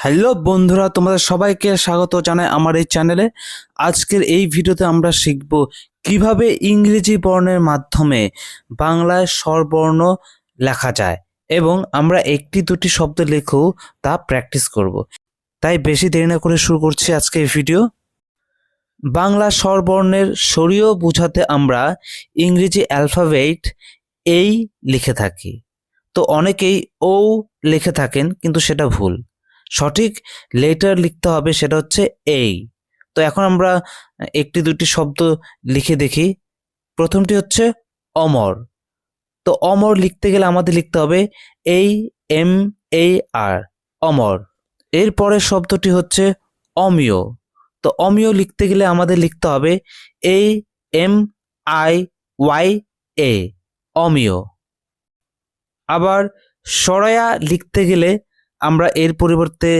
Hello বন্ধুরা, তোমাদের সবাইকে স্বাগত জানাই আমার এই চ্যানেলে। আজকের এই ভিডিওতে আমরা শিখব কীভাবে ইংরেজি বর্ণের মাধ্যমে বাংলায় স্বরবর্ণ লেখা যায় এবং আমরা একটি দুটি শব্দ লিখেও তা প্র্যাকটিস করব। তাই বেশি দেরি না করে শুরু করছি আজকে এই ভিডিও বাংলা স্বরবর্ণের সরিয়ে বোঝাতে আমরা ইংরেজি অ্যালফাবেট এই লিখে থাকি। তো অনেকেই ও লিখে থাকেন, কিন্তু সেটা ভুল। সঠিক লেটার লিখতে হবে সেটা হচ্ছে এই তো এখন আমরা একটি দুটি শব্দ লিখে দেখি। প্রথমটি হচ্ছে অমর। তো অমর লিখতে গেলে আমাদের লিখতে হবে এই এম এ আর অমর। এরপরের শব্দটি হচ্ছে অমিয়। তো অমিয় লিখতে গেলে আমাদের লিখতে হবে এই M I Y A Amiya. আবার সরয়া লিখতে গেলে আমরা এর পরিবর্তে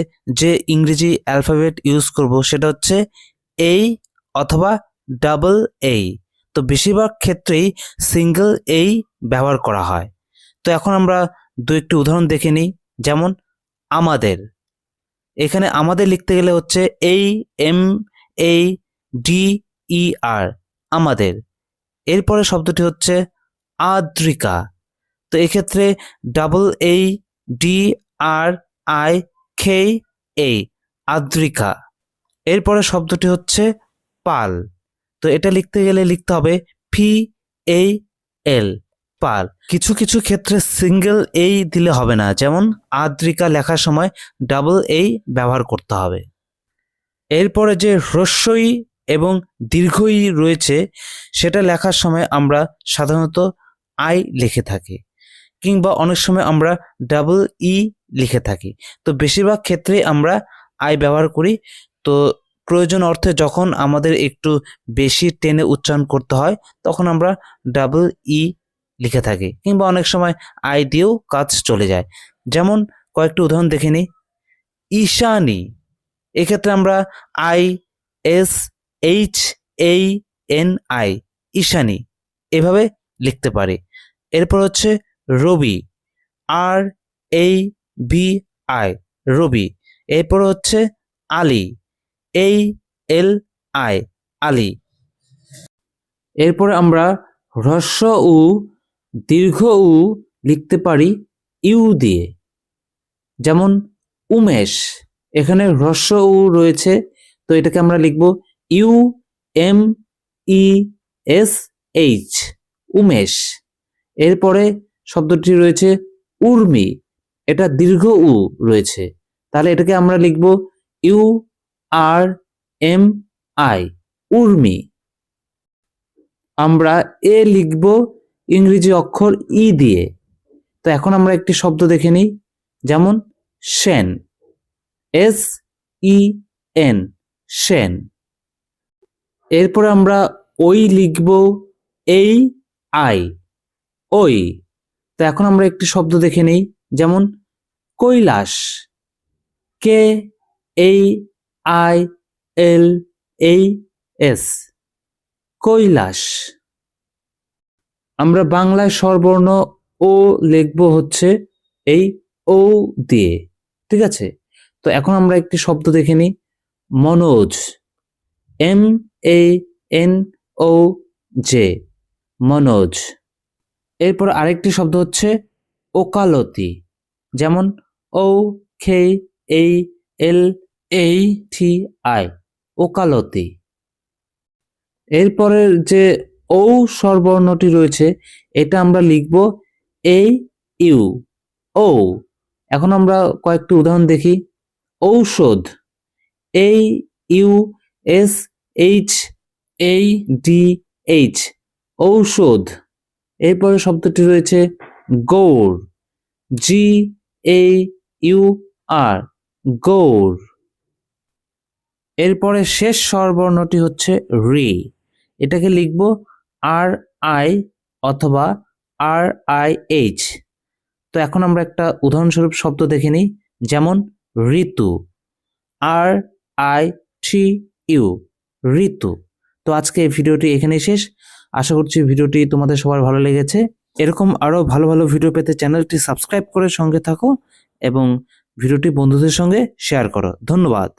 যে ইংরেজি অ্যালফাবেট ইউজ করব সেটা হচ্ছে এই অথবা ডাবল এই তো বেশিরভাগ ক্ষেত্রেই সিঙ্গেল এই ব্যবহার করা হয়। তো এখন আমরা দু একটি উদাহরণ দেখে নিই, যেমন আমাদের। এখানে আমাদের লিখতে গেলে হচ্ছে এই এম এই ডি ই আর আমাদের। এরপরে শব্দটি হচ্ছে আদ্রিকা। তো এক্ষেত্রে ডাবল এই ডি আর আই খে এই আদ্রিকা। এরপরে শব্দটি হচ্ছে পাল। তো এটা লিখতে গেলে লিখতে হবে ফি এই এল পাল। কিছু কিছু ক্ষেত্রে সিঙ্গেল এই দিলে হবে না, যেমন আদ্রিকা লেখার সময় ডাবল এই ব্যবহার করতে হবে। এরপরে যে হ্রস্বই এবং দীর্ঘই রয়েছে, সেটা লেখার সময় আমরা সাধারণত আই লিখে থাকি, কিংবা অনেক সময় আমরা ডাবল ই লিখে থাকি। তো বেশিরভাগ ক্ষেত্রে আমরা আই ব্যবহার করি। তো প্রয়োজন অর্থে যখন আমাদের একটু বেশি টেনে উচ্চারণ করতে হয়, তখন আমরা ডাবল ই লিখে থাকি কিংবা অনেক সময় আই দিয়েও কাজ চলে যায়। যেমন কয়েকটি উদাহরণ দেখে নিই। ঈশানী, এক্ষেত্রে আমরা I, S, H, A, N, I, Ishani এভাবে লিখতে পারি। এরপর হচ্ছে রবি, আর, এই বি আই, রবি। এরপর হচ্ছে আলী, এই এল আই, আলী। এরপরে আমরা হ্রস্ব উ, দীর্ঘ উ লিখতে পারি ইউ দিয়ে। যেমন উমেশ, এখানে হ্রস্ব উ রয়েছে, তো এটাকে আমরা লিখব U M E S H, Umesh. এরপরে শব্দটি রয়েছে উর্মি এটা দীর্ঘ উ রয়েছে। তাহলে এটাকে আমরা লিখব U R M I, Urmi. আমরা এ লিখব ইংরেজি অক্ষর ই দিয়ে। তো এখন আমরা একটি শব্দ দেখে নিই, যেমন Sen S E N Sen. এরপর আমরা ওই লিখব এই আই ওই তো এখন আমরা একটি শব্দ দেখে নিই, যেমন কৈলাস। কে এই আই এল এই এস কৈলাস। আমরা বাংলায় স্বরবর্ণ ও লিখব হচ্ছে এই ও দিয়ে, ঠিক আছে? তো এখন আমরা একটি শব্দ দেখে নিই। Manoj. M A N O J Manoj. এরপর আরেকটি শব্দ হচ্ছে ওকালতি। যেমন ও খে এই এল এই টি আই ওকালতি। এরপরের যে ও স্বরবর্ণটি রয়েছে, এটা আমরা লিখব এ ইউ ও এখন আমরা কয়েকটি উদাহরণ দেখি। ঔষধ A U S H A D H ঔষধ। এরপরে শব্দটি রয়েছে Gour G A U R, Gour. এরপরে শেষ স্বরবর্ণটি হচ্ছে রি। এটাকে লিখব আর আই অথবা আর আই এইচ। তো এখন আমরা একটা উদাহরণস্বরূপ শব্দ দেখে নিই, যেমন Ritu. R I T U, Ritu. তো আজকে এই ভিডিওটি এখানেই শেষ। আশা করছি ভিডিওটি তোমাদের সবার ভালো লেগেছে। এরকম আরও ভালো ভালো ভিডিও পেতে চ্যানেলটি সাবস্ক্রাইব করে সঙ্গে থাকো। এবং ভিডিওটি বন্ধুদের সঙ্গে শেয়ার করো। ধন্যবাদ।